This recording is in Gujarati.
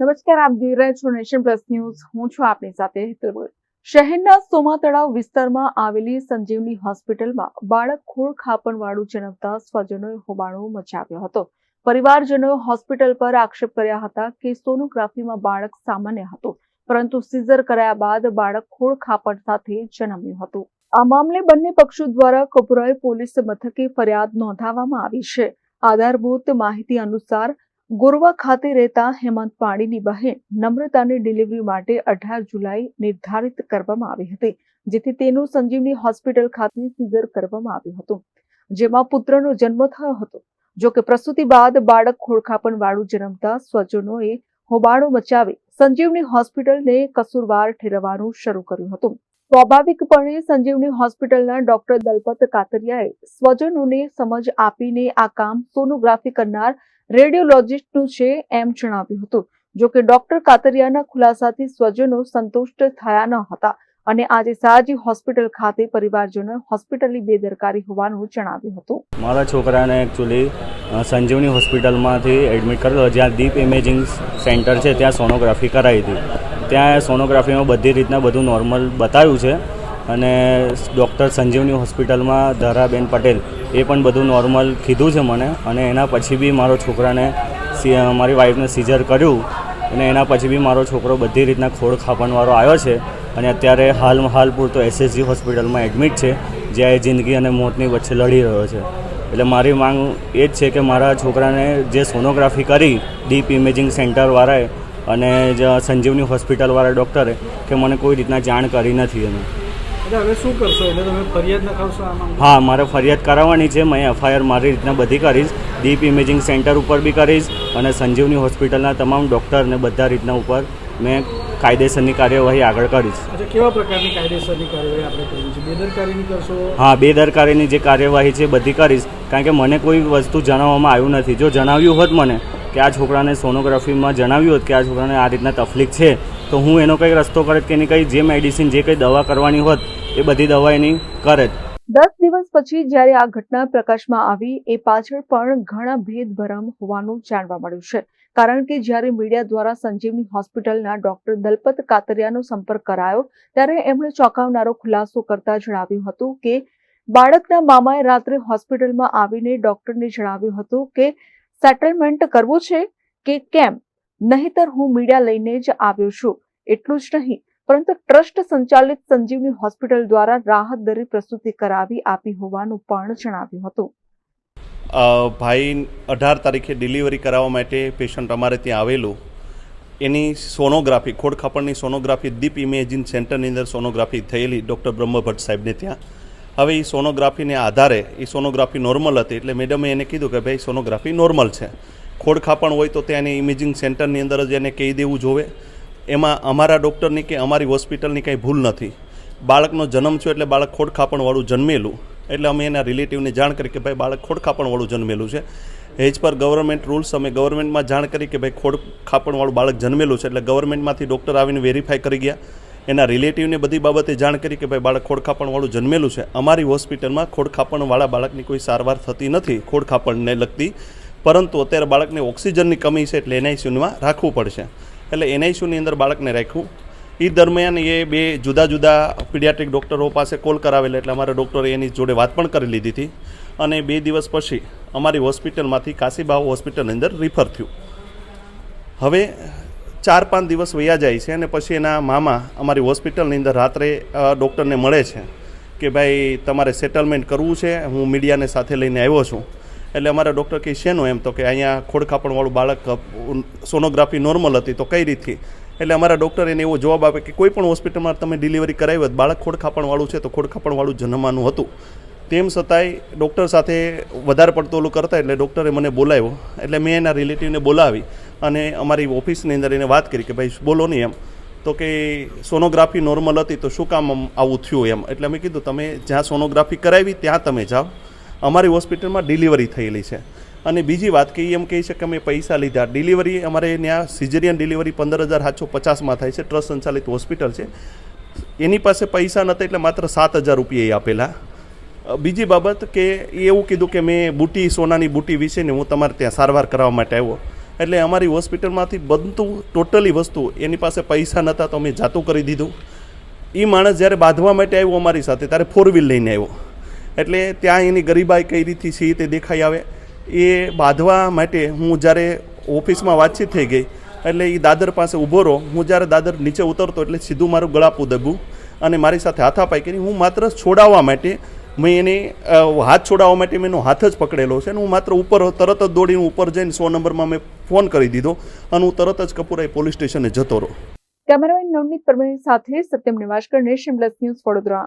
નમસ્કાર, આપ જોઈ રહ્યા છો નેશન પ્લસ ન્યૂઝ. હું છું આપની સાથે હેતલ શહેરના સોમા તળાવ વિસ્તારમાં આવેલી સંજીવની હોસ્પિટલમાં બાળક ખોળ ખાપણવાળું જણાવતા સ્વજનોએ હોબાળો મચાવ્યો હતો. પરિવારજનોએ હોસ્પિટલ પર આક્ષેપ કર્યા હતા કે સોનોગ્રાફીમાં બાળક સામાન્ય હતું, પરંતુ સિઝર કરાયા બાદ બાળક ખોળ ખાપણ સાથે જન્મ્યું હતું. આ મામલે બંને પક્ષો દ્વારા કપુરાઈ પોલીસ મથકે ફરિયાદ નોંધાવવામાં આવી છે. આધારભૂત માહિતી અનુસાર ગોરવા ખાતે રહેતા હેમંત પાણીની બહેન નમ્રતાની ડિલિવરી માટે અઢાર જુલાઈ નિર્ધારિત કરવામાં આવી હતી, જેથી તેનું સંજીવની હોસ્પિટલ ખાતે સિઝર કરવામાં આવ્યું હતું. જેમાં પુત્રનો જન્મ થયો હતો. જો પ્રસૂતિ બાદ બાળક ખોળખાપણ વાળું જન્મતા સ્વજનોએ હોબાળો મચાવી સંજીવની હોસ્પિટલને કસૂરવાર ઠેરવવાનું શરૂ કર્યું હતું. સ્વાભાવિકપણે સંજીવની હોસ્પિટલના ડોક્ટર દલપત કાતરિયાએ સ્વજનોને સમજ આપીને આ કામ સોનોગ્રાફી કરનાર રેડિયોલોજિસ્ટનું છે એમ જણાવ્યું હતું. જો કે ડોક્ટર કાતરિયાના ખુલાસાથી સ્વજનો સંતુષ્ટ થયા ન હતા અને આજે સાજી હોસ્પિટલ ખાતે પરિવારજનોએ હોસ્પિટલની બેદરકારી હોવાનું જણાવ્યું હતું. મારા છોકરાને એકચ્યુઅલી સંજીવની હોસ્પિટલમાંથી એડમિટ કરેલો. જ્યાં દીપ ઇમેજિંગ સેન્ટર છે, ત્યાં સોનોગ્રાફી કરાવી હતી. ત્યાં સોનોગ્રાફીમાં બધી રીતના બધું નોર્મલ બતાવ્યું છે. અને ડૉક્ટર સંજીવની હોસ્પિટલમાં ધારાબેન પટેલ, એ પણ બધું નોર્મલ કીધું છે મને. અને એના પછી બી મારો છોકરાને મારી વાઈફને સિઝર કર્યું અને એના પછી બી મારો છોકરો બધી રીતના ખોળ ખાપણવાળો આવ્યો છે. અને અત્યારે હાલ હાલ પૂરતો એસએસજી હોસ્પિટલમાં એડમિટ છે, જ્યાં એ જિંદગી અને મોતની વચ્ચે લડી રહ્યો છે. એટલે મારી માંગ એ જ છે કે મારા છોકરાને જે સોનોગ્રાફી કરી ડીપ ઇમેજિંગ સેન્ટરવાળાએ અને જ સંજીવની હોસ્પિટલવાળા ડૉક્ટરે કે મને કોઈ રીતના જાણ કરી નથી એનું. હવે શું કરશો? એટલે તમે ફરિયાદ નખાવશો આમાં? હા મારે ફરિયાદ કરાવવાની છે. મેં એફઆઈઆર મારી રીતના બધી કરીશ. ડીપ ઇમેજિંગ સેન્ટર ઉપર બી કરીશ અને સંજીવની હોસ્પિટલના તમામ ડૉક્ટરને બધા રીતના ઉપર મેં કાયદેસરની કાર્યવાહી આગળ કરીશ. કેવા પ્રકારની કાયદેસરની કાર્યવાહી આપણે કરવી છે? બેદરકારીની કરશો? હા બેદરકારીની જે કાર્યવાહી છે બધી કરીશ. કારણ કે મને કોઈ વસ્તુ જણાવવામાં આવ્યું નથી. જો જણાવ્યું હોત મને કે આ છોકરાને સોનોગ્રાફીમાં જણાવ્યું હોત કે આ છોકરાને આ રીતના તકલીફ છે તો હું એનો કંઈ રસ્તો કરે કે એની કંઈ જે મેડિસિન જે કંઈ દવા કરવાની હોત, એ બધી દવા એની કરે દસ દિવસ પછી જ્યારે આ ઘટના પ્રકાશમાં આવી, એ પાછળ પણ ઘણા ભેદભરમ હોવાનું જાણવા મળ્યું છે. કારણ કે જ્યારે મીડિયા દ્વારા સંજીવની હોસ્પિટલના ડોક્ટર દલપત કાતરિયાનો સંપર્ક કરાયો, ત્યારે એમણે ચોંકાવનારો ખુલાસો કરતા જણાવ્યું હતું કે, બાળકના મામાએ રાત્રે હોસ્પિટલમાં આવીને ડોક્ટરને જણાવ્યું હતું કે, સેટલમેન્ટ કરવું છે? કે કેમ? નહીતર હું મીડિયા લઈને જ આવ્યો છું. એટલું જ નહીં, પરંતુ ટ્રસ્ટ સંચાલિત સંજીવની હોસ્પિટલ દ્વારા રાહત દરે પ્રસૂતિ કરાવી આપી હોવાનું પણ જણાવ્યું હતું. ભાઈ, અઢાર તારીખે ડિલિવરી કરાવવા માટે પેશન્ટ અમારે ત્યાં આવેલું. એની સોનોગ્રાફી, ખોડખાપણની સોનોગ્રાફી, દીપ ઇમેજિન સેન્ટરની અંદર સોનોગ્રાફી થયેલી ડૉક્ટર બ્રહ્મભટ્ટ સાહેબને ત્યાં. હવે એ સોનોગ્રાફીને આધારે એ સોનોગ્રાફી નોર્મલ હતી, એટલે મેડમે એને કીધું કે, ભાઈ, સોનોગ્રાફી નોર્મલ છે. ખોડખાપણ હોય તો ત્યાં એને ઇમેજિંગ સેન્ટરની અંદર જ એને કહી દેવું જોવે. એમાં અમારા ડૉક્ટરની કે અમારી હોસ્પિટલની કંઈ ભૂલ નથી. બાળકનો જન્મ થયો એટલે બાળક ખોડખાપણવાળું જન્મેલું. એટલે અમે એના રિલેટિવને જાણ કરી કે ભાઈ બાળક ખોડખાપણવાળું જન્મેલું છે. એજ પર ગવર્મેન્ટ રૂલ્સ અમે ગવર્મેન્ટમાં જાણ કરી કે ભાઈ ખોડ ખાપણવાળું બાળક જન્મેલું છે. એટલે ગવર્મેન્ટમાંથી ડૉક્ટર આવીને વેરીફાઈ કરી ગયા. એના રિલેટિવને બધી બાબતે જાણ કરી કે ભાઈ બાળક ખોડખાપણવાળું જન્મેલું છે. અમારી હોસ્પિટલમાં ખોડખાપણવાળા બાળકની કોઈ સારવાર થતી નથી. ખોડખાપણને લગતી પરંતુ અત્યારે બાળકને ઓક્સિજનની કમી છે એટલે એનઆઈસીયુમાં રાખવું પડશે. એટલે એનઆઈસીયુની અંદર બાળકને રાખ્યું. એ દરમિયાન એ બે જુદા જુદા પીડિયાટ્રિક ડૉક્ટરો પાસે કોલ કરાવેલા, એટલે અમારા ડૉક્ટરે એની જોડે વાત પણ કરી લીધી હતી. અને બે દિવસ પછી અમારી હોસ્પિટલમાંથી કાશીબાવ હોસ્પિટલની અંદર રિફર થયું. હવે ચાર પાંચ દિવસ વયા જાય છે અને પછી એના મામા અમારી હોસ્પિટલની અંદર રાત્રે ડૉક્ટરને મળે છે કે ભાઈ તમારે સેટલમેન્ટ કરવું છે, હું મીડિયાને સાથે લઈને આવ્યો છું. એટલે અમારા ડૉક્ટર કે શેનું એમ? તો કે, અહીંયા ખોડખાપણવાળું બાળક સોનોગ્રાફી નોર્મલ હતી. તો કઈ રીતથી એટલે અમારા ડૉક્ટર એને એવો જવાબ આપે કે, કોઈ પણ હોસ્પિટલમાં તમે ડિલિવરી કરાવી હોત, બાળક ખોડખાપણવાળું છે, તો ખોડખાપણવાળું જન્મવાનું હતું. તેમ છતાંય ડૉક્ટર સાથે વધારે પડતો ઓલું કરતા એટલે ડૉક્ટરે મને બોલાવ્યો. એટલે મેં એના રિલેટિવને બોલાવી અને અમારી ઓફિસની અંદર એને વાત કરી કે, ભાઈ, બોલો નહીં એમ. તો કે, સોનોગ્રાફી નોર્મલ હતી, તો શું કામ આમ આવું થયું એમ? એટલે મેં કીધું, તમે જ્યાં સોનોગ્રાફી કરાવી, ત્યાં તમે જાઓ. અમારી હોસ્પિટલમાં ડિલિવરી થયેલી છે. અને બીજી વાત કે એમ કહી છે કે અમે પૈસા લીધા. ડિલિવરી અમારે ત્યાં સિઝેરિયન ડિલિવરી પંદર હજાર સાતસો પચાસમાં થાય છે. ટ્રસ્ટ સંચાલિત હોસ્પિટલ છે. એની પાસે પૈસા નહોતા એટલે માત્ર સાત હજાર રૂપિયા આપેલા. બીજી બાબત કે એવું કીધું કે મેં બુટી, સોનાની બુટી વિશેને હું તમારે ત્યાં સારવાર કરાવવા માટે આવ્યો. એટલે અમારી હોસ્પિટલમાંથી બનતું ટોટલી વસ્તુ એની પાસે પૈસા નહોતા તો અમે જાતું કરી દીધું. એ માણસ જ્યારે બાંધવા માટે આવ્યો અમારી સાથે, ત્યારે ફોર વ્હીલ લઈને આવ્યો. એટલે ત્યાં એની ગરીબાઈ કઈ રીતથી છે તે દેખાઈ આવે. એ બાંધવા માટે હું જ્યારે ઓફિસમાં વાતચીત થઈ ગઈ, એટલે એ દાદર પાસે ઊભો રહો હું જ્યારે દાદર નીચે ઉતરતો એટલે સીધું મારું ગળાપું દબ્યું અને મારી સાથે હાથાપાઈ કરી. હું માત્ર છોડાવવા માટે, મેં એને હાથ છોડાવવા માટે મેં એનો હાથ જ પકડેલો છે અને હું માત્ર ઉપર તરત જ દોડીને ઉપર જઈને સો નંબરમાં મેં ફોન કરી દીધો અને હું તરત જ કપૂરાઈ પોલીસ સ્ટેશને જતો રહ્યો. કેમેરામેન નવનીત પરમાર સાથે Satyam Nivaskar, nation plus news Vadodara.